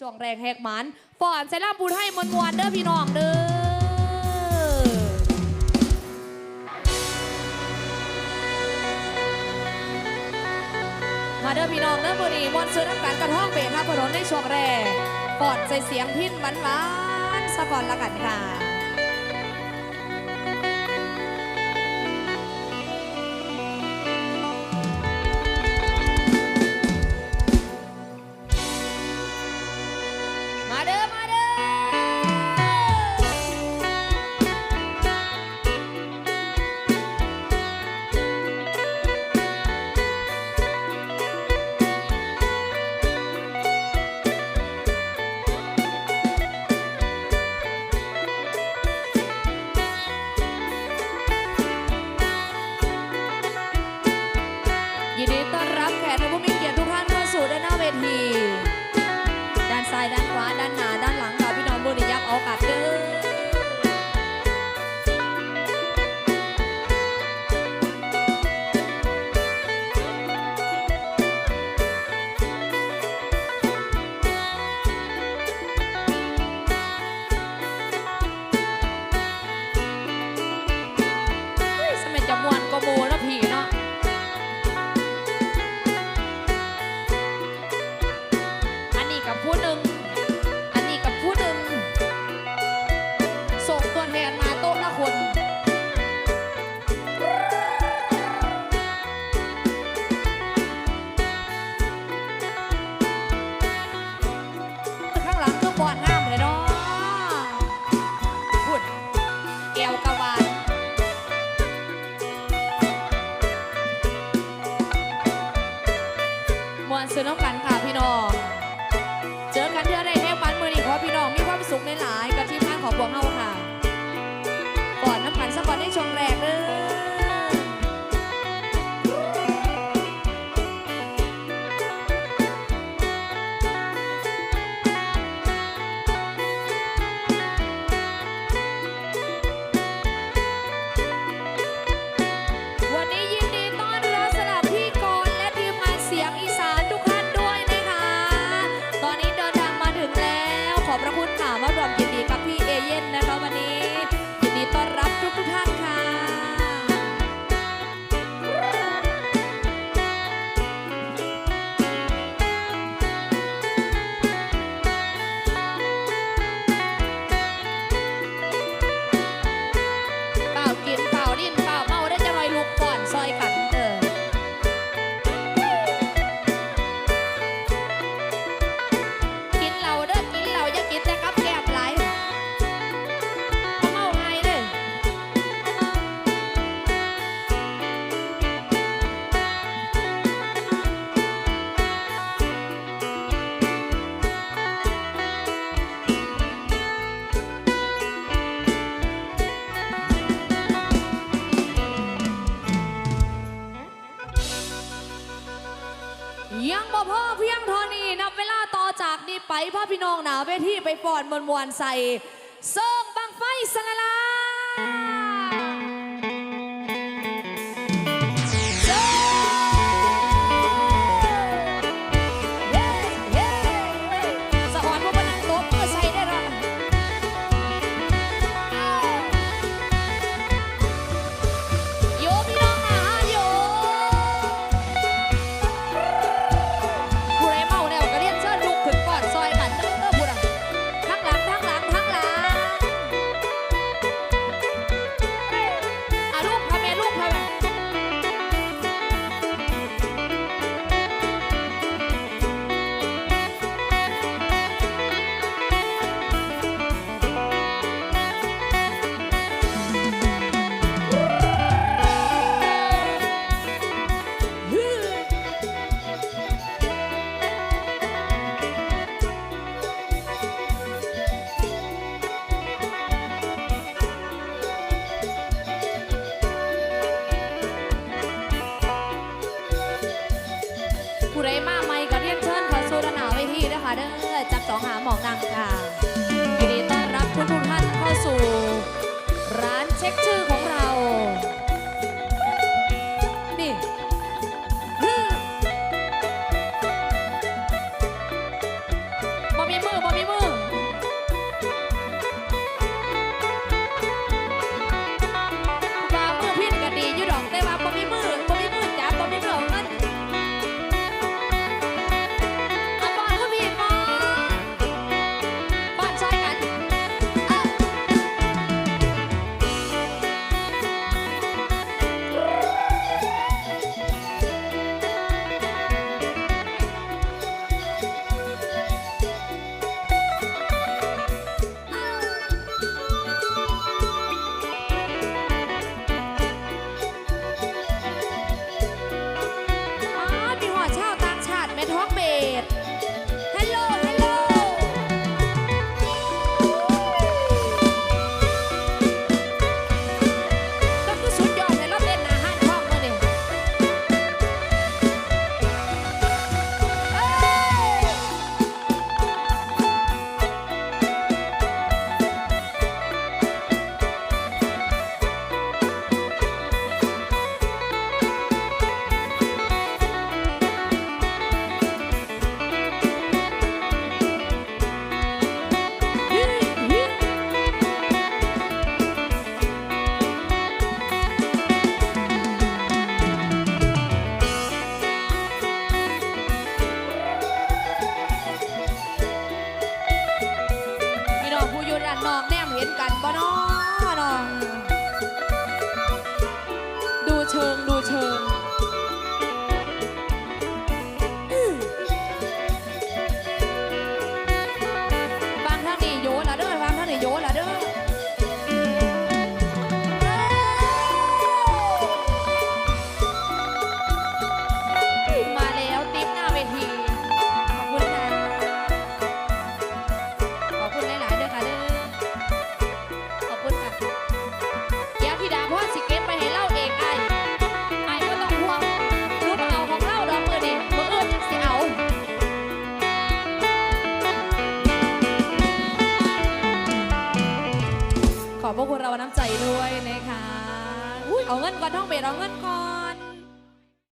ช่วงแรงแหกหมันฟอนใส่ล่าบุญให้มวลมวลเด้อพี่น้องเด้อมาเด้อพี่น้องเด้อบุรีมวนซื้อน้ำกันกันห้องเบรครับถนนในช่วงแรกปอดใส่เสียงพินหวานหวานๆสะก่อนละกันค่ะ นดีต้อนรับแขกและผู้มีเกียรติทุกท่านเข้าสู่ด้านหน้าเวที ด้านซ้ายด้านขวาด้านหน้าด้านหลังค่ะพี่น้องบุรียักษ์เอากัดเด้อ ซื้อน้ำกันค่ะพี่น้อง เจอกันเทื่อใดแม่ปันมือนี้ขอพี่น้องมีความสุขในหลายกับทีมงานของพวกเฮาค่ะก่อนน้ำกันสักก่อนในช่วงแรกเลย จากนี้ไปพ่อพี่น้องหนาเวทีไปฟอนมวนมวนใส่เซิงบังไฟสลาลา อจับสองหาหมอนังค่ะยินดีต้อนรับทุกทุกท่านเข้าสู่ ร้านเช็คชื่อของเรา น้อกแนมเห็นกันบ่น้อ 배랑은